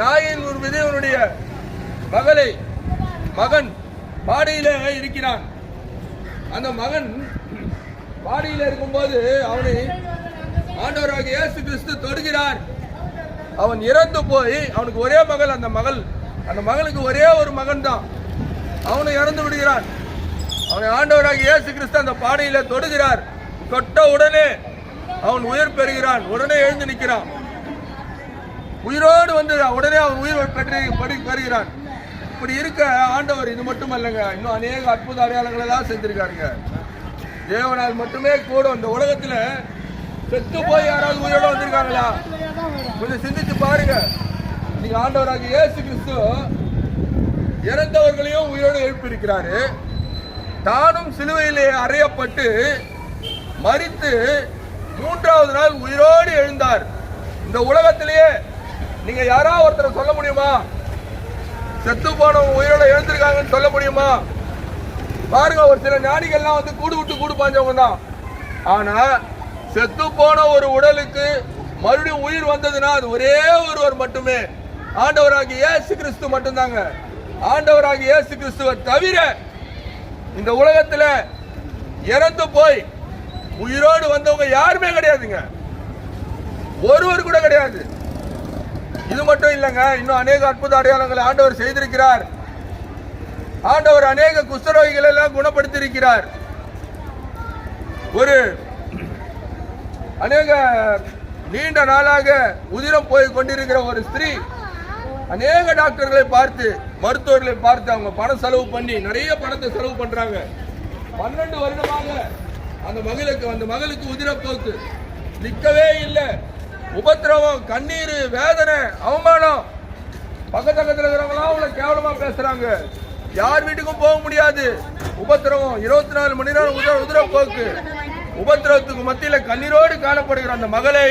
நாயின் ஒரு விதவனுடைய மகளை மகன் பாடியில இருக்கிறான். அந்த மகன் பாடியில இருக்கும்போது அவனை ஆண்டவராக இயேசு கிறிஸ்து தொடுகிறார். அவன் இறந்து போய் அவனுக்கு ஒரே மகள் அந்த மகள் அந்த மகளுக்கு ஒரே ஒரு மகன் தான் அவனை இறந்து விடுகிறான். அவனை ஆண்டவராக இயேசு கிறிஸ்து அந்த பாடையில தொடுகிறார். தொட்ட உடனே அவன் உயிர் பெறுகிறான். உடனே எழுந்து நிற்கிறான். உயிரோடு வந்து உடனே அவன் உயிர் பெற்று படி பெறுகிறான் இப்படி இருக்க ஆண்டவர் இது மட்டும் அல்லங்க இன்னும் அநேக அற்புத அடையாளங்களை தான் செஞ்சிருக்காருங்க. தேவனால் மட்டுமே கூட இந்த உலகத்துல செத்து போய் யாராவது உயிரோட வந்திருக்காங்களா? கொஞ்சம் சிந்திச்சு பாருங்க. நீங்க ஆண்டவராக இயேசு கிறிஸ்து இறந்தவர்களையும் உயிரோடு எழுப்பியிருக்கிறாரு. தானும் சிலுவையிலே அறையப்பட்டு மறித்து மூன்றாவது நாள் உயிரோடு எழுந்தார். இந்த உலகத்திலேயே நீங்க யாரா ஒருத்தரை சொல்ல முடியுமா? செத்து போனவங்க உயிரோட எழுந்திருக்காங்கன்னு சொல்ல முடியுமா? பாருங்க ஒரு சில ஞானிகள்லாம் வந்து கூடு விட்டு கூடு பாஞ்சவங்க தான். ஆனா செத்து போன ஒரு உடலுக்கு மறுபடியும் உயிர் வந்ததுன்னா அது ஒரே ஒருவர் மட்டுமே. ஆண்டவராகி இயேசு கிறிஸ்து மட்டும்தாங்க. ஆண்டவராகி இயேசு கிறிஸ்துவை தவிர இந்த உலகத்துல இறந்து போய் உயிரோடு வந்தவங்க யாருமே கிடையாதுங்க. ஒருவர் கூட கிடையாது. இது மட்டும் இல்லைங்க இன்னும் அநேக அற்புத அடையாளங்களை ஆண்டவர் செய்திருக்கிறார். ஆண்டவர் அநேக குஷ்டரோகிகளை எல்லாம் குணப்படுத்தியிருக்கிறார். ஒரு அநேக நீண்ட நாளாக உதிரம் போய் கொண்டிருக்கிற ஒரு ஸ்திரீ அநேக டாக்டர்களை பார்த்து மருத்துவர்களை பார்த்து அவங்க பணம் செலவு பண்ணி நிறைய பணத்தை செலவு பண்றாங்க. பன்னெண்டு வருடமாக அந்த மகளுக்கு அந்த மகளுக்கு உதிரப்போக்கு நிற்கவே இல்லை. உபத்திரவம் கண்ணீர் வேதனை அவமானம். பக்கத்து பக்கத்துல இருக்கிறவங்களாம் அவங்கள கேவலமாக பேசுகிறாங்க யார் வீட்டுக்கும் போக முடியாது. உபத்திரவம் இருபத்தி நாலு மணி நேரம் உதிர உதிரப்போக்கு உபத்திரவத்துக்கு மத்தியில் கண்ணீரோடு காணப்படுகிற அந்த மகளை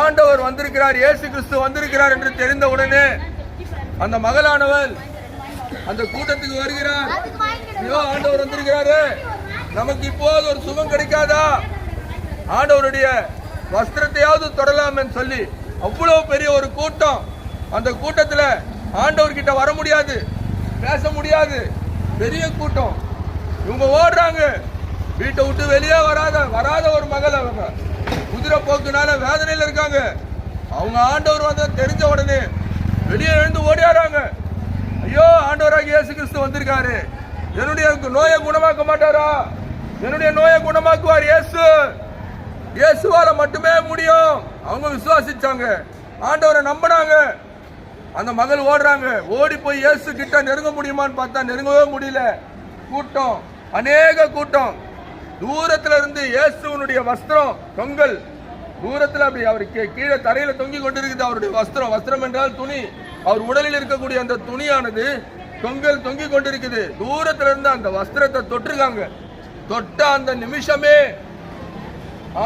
ஆண்டவர் வந்திருக்கிறார் இயேசு கிறிஸ்து வந்திருக்கிறார் என்று தெரிந்த உடனே அந்த மகளானவள் அந்த கூட்டத்துக்கு வருகிறார். ஐயோ ஆண்டவர் வந்திருக்கிறாரு. நமக்கு இப்போது ஒரு சுகம் கிடைக்காதா? ஆண்டவருடைய வஸ்திரத்தையாவது தொடலாம்னு சொல்லி அவ்வளவு பெரிய ஒரு கூட்டம். அந்த கூட்டத்தில் ஆண்டவர்கிட்ட வர முடியாது பேச முடியாது. பெரிய கூட்டம். இவங்க ஓடுறாங்க. வீட்டை விட்டு வெளியே வராத வராத ஒரு மகள் அவங்க. குதிரை போக்குனால வேதனையில் இருக்காங்க. அவங்க ஆண்டவர் வந்து தெரிஞ்ச உடனே வெளியே எழுந்து ஓடியாடுறாங்க ஐயோ ஆண்டவராக இயேசு கிறிஸ்து வந்திருக்காரு. என்னுடைய நோயை குணமாக்க மாட்டாரா? என்னுடைய நோயை குணமாக்குவார் இயேசு. இயேசுவால மட்டுமே முடியும். அவங்க விசுவாசிச்சாங்க. ஆண்டவரை நம்பினாங்க. அந்த மகள் ஓடுறாங்க. ஓடி போய் இயேசு கிட்ட நெருங்க முடியுமான்னு பார்த்தா நெருங்கவே முடியல. கூட்டம். அநேக கூட்டம். தூரத்துல இருந்து இயேசுனுடைய வஸ்திரம் தொங்கல். தூரத்துல அப்படி அவர் கீழே தரையில தொங்கி கொண்டிருக்குது. அவருடைய வஸ்திரம். வஸ்திரம் என்றால் துணி. அவர் உடலில் இருக்கக்கூடிய அந்த துணியானது தொங்கல் தொங்கி கொண்டிருக்குது. தூரத்துல இருந்து அந்த வஸ்திரத்தை தொட்டிருக்காங்க. தொட்ட அந்த நிமிஷமே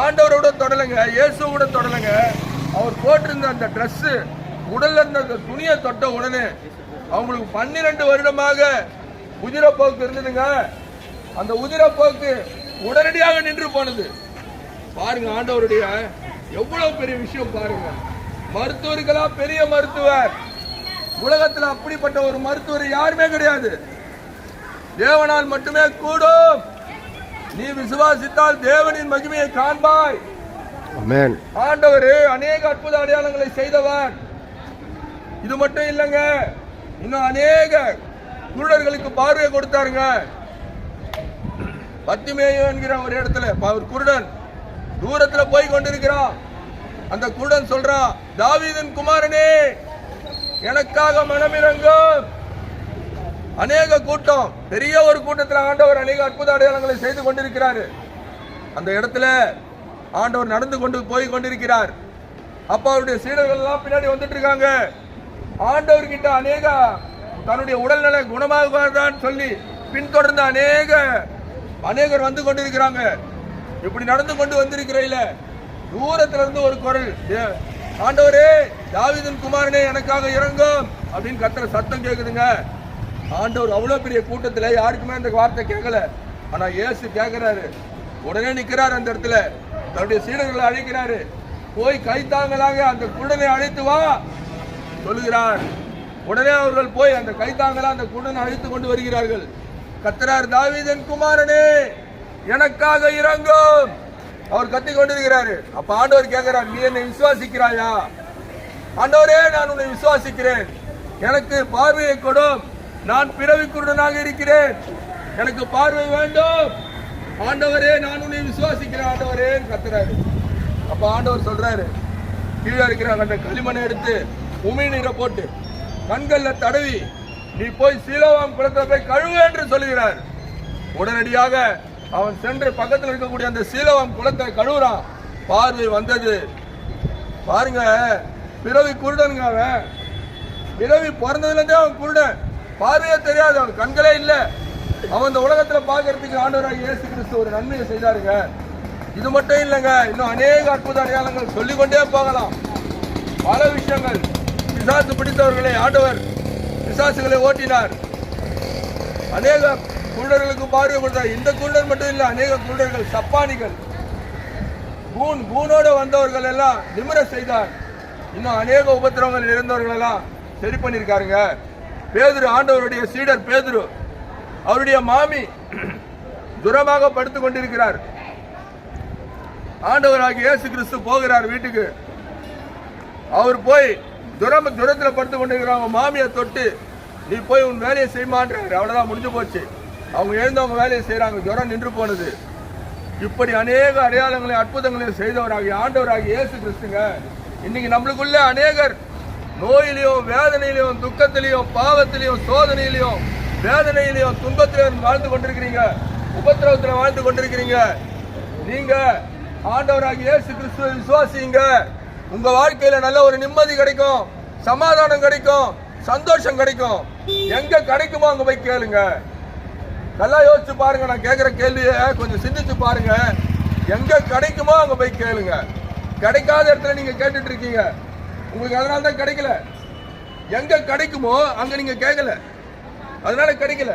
ஆண்டவரோட தொடலைங்க இயேசுவோட தொடலைங்க. அவர் போட்டிருந்த அந்த ட்ரெஸ்ஸு உடல்ல இருந்த அந்த துணியை தொட்ட உடனே அவங்களுக்கு பன்னிரண்டு வருடமாக உதிரப்போக்கு இருந்ததுங்க. அந்த உதிரப்போக்கு உடனடியாக நின்று போனது. பாருங்க ஆண்டவருடைய எவ்வளவு பெரிய விஷயம் பாருங்க. மருத்துவர்களா பெரிய மருத்துவர். உலகத்தில் அப்படிப்பட்ட ஒரு மருத்துவர் யாருமே கிடையாது. தேவனால் மட்டுமே கூடும். நீ விசுவாசித்தால் தேவனின் மகிமையை காண்பாய். ஆண்டவர் அநேக அற்புத அடையாளங்களை செய்தவர். இது மட்டும் இல்லைங்க இன்னும் அநேக குருடர்களுக்கு பார்வையை கொடுத்தாருங்க. பத்திமேயு என்கிற ஒரு இடத்துல ஒரு குருடன் தூரத்துல போய் கொண்டிருக்கிறான் அந்த குருடன் சொல்றான் தாவீதின் குமாரனே எனக்காக மனமிறங்கும். அநேக கூட்டம் பெரிய ஒரு கூட்டத்தில் ஆண்டவர் அநேக அற்புத அடையாளங்களை செய்து கொண்டிருக்கிறார். அந்த இடத்துல ஆண்டவர் நடந்து கொண்டு போய் கொண்டிருக்கிறார். அப்ப அவருடைய சீடர்கள் எல்லாம் பின்னாடி வந்துட்டு இருக்காங்க. ஆண்டவர் கிட்ட அநேக தன்னுடைய உடல்நல குணமாகுவார்தான் சொல்லி பின்தொடர்ந்து அநேக அநேகர் வந்து கொண்டிருக்கிறாங்க. இப்படி நடந்து கொண்டு வந்திருக்கிறையில தூரத்துல இருந்து ஒரு குரல் "ஏ- ஆண்டவரே தாவிதன் குமாரனே எனக்காக இறங்கும். அப்படின்னு கத்துற சத்தம் கேக்குதுங்க. ஆண்டவர் அவ்வளோ பெரிய கூட்டத்தில் யாருக்குமே அந்த வார்த்தை கேட்கல. ஆனால் இயேசு கேட்குறாரு. உடனே நிற்கிறார் அந்த இடத்துல. தன்னுடைய சீடர்களை அழைக்கிறாரு. போய் கைத்தாங்களாக அந்த குடனை அழைத்து வா சொல்லுகிறார். உடனே அவர்கள் போய் அந்த கைத்தாங்கல அந்த குடனை அழைத்து கொண்டு வருகிறார்கள். கத்தரார் தாவீதன் குமாரனே எனக்காக இறங்கும். அவர் கத்தி கொண்டிருக்கிறாரு. அப்ப ஆண்டவர் கேட்கிறார் நீ என்னை விசுவாசிக்கிறாயா? ஆண்டவரே நான் உன்னை விசுவாசிக்கிறேன். எனக்கு பார்வையை கொடும். நான் பிறவி குருடனாக இருக்கிறேன். எனக்கு பார்வை வேண்டும். ஆண்டவரே நான் உன்னை விசுவாசிக்கிறேன். ஆண்டவரே கத்துறாரு அப்ப ஆண்டவர் சொல்றாரு கீழே இருக்கிற அந்த களிமண்ணை எடுத்து உமி நீரை போட்டு கண்கள்ல தடவி நீ போய் சீலவாம் குளத்தில் போய் கழுவு என்று சொல்லுகிறார். உடனடியாக அவன் சென்று பக்கத்தில் இருக்கக்கூடிய அந்த சீலவாம் குளத்தை கழுவுறான். பார்வை வந்தது. பாருங்க பிறவி குருடனுங்க அவன். பிறவி பிறந்ததுலேருந்தே அவன் குருடன். தெரியாது அவன் கண்களே இல்லை. அவன் இந்த உலகத்துல பாக்குறதுக்கு ஆண்டவராக இயேசு கிறிஸ்து ஒரு நன்மையை செய்தாருங்க. இது மட்டும் இல்லைங்க இன்னும் அநேக அற்புத அடையாளங்கள் சொல்லிக்கொண்டே போகலாம். பல விஷயங்கள். பிசாசு பிடித்தவர்களை ஆண்டவர் பிசாசுகளை ஓட்டினார். அநேக குருடர்களுக்கு பார்வை கொடுத்தார். இந்த குருடர் மட்டும் இல்லை அநேக குருடர்கள் சப்பானிகள். கூன் கூனோட வந்தவர்கள் எல்லாம் நிமிர செய்தார். இன்னும் அநேக உபத்திரவங்கள் இருந்தவர்கள் எல்லாம் சரி பண்ணியிருக்காருங்க. பேதுரு ஆண்டவருடைய சீடர் பேதுரு அவருடைய மாமி துரமாக படுத்துக் கொண்டிருக்கிறார். ஆண்டவராக இயேசு கிறிஸ்து போகிறார் வீட்டுக்கு. அவர் போய் துரம் துரத்தில் படுத்து கொண்டிருக்கிற அவங்க மாமியை தொட்டு நீ போய் உன் வேலையை செய்யமான்றாரு அவ்வளோதான் முடிஞ்சு போச்சு. அவங்க எழுந்து அவங்க வேலையை செய்கிறாங்க ஜுரம் நின்று போனது. இப்படி அநேக அடையாளங்களையும் அற்புதங்களையும் செய்தவராகி ஆண்டவராகி இயேசு கிறிஸ்துங்க. இன்னைக்கு நம்மளுக்குள்ள அநேகர் நோயிலையும் வேதனையிலையும் துக்கத்திலையும் பாவத்திலையும் சோதனையிலையும் வேதனையிலையும் துன்பத்திலையும் வாழ்ந்து கொண்டிருக்கிறீங்க. உபத்திரவத்தில் வாழ்ந்து கொண்டிருக்கிறீங்க. நீங்க ஆண்டவராக இயேசு கிறிஸ்துவை விசுவாசிங்க. உங்க வாழ்க்கையில நல்ல ஒரு நிம்மதி கிடைக்கும். சமாதானம் கிடைக்கும். சந்தோஷம் கிடைக்கும். எங்க கிடைக்குமோ அங்க போய் கேளுங்க. நல்லா யோசிச்சு பாருங்க. நான் கேட்குற கேள்வியை கொஞ்சம் சிந்திச்சு பாருங்க. எங்க கிடைக்குமோ அங்க போய் கேளுங்க. கிடைக்காத இடத்துல நீங்க கேட்டுட்டு இருக்கீங்க. உங்களுக்கு அதனால தான் கிடைக்கல. எங்க கிடைக்குமோ அங்க நீங்க கேட்கல அதனால கிடைக்கல.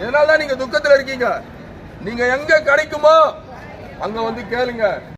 இதனால தான் நீங்க துக்கத்தில் இருக்கீங்க? நீங்க எங்க கிடைக்குமோ அங்க வந்து கேளுங்க.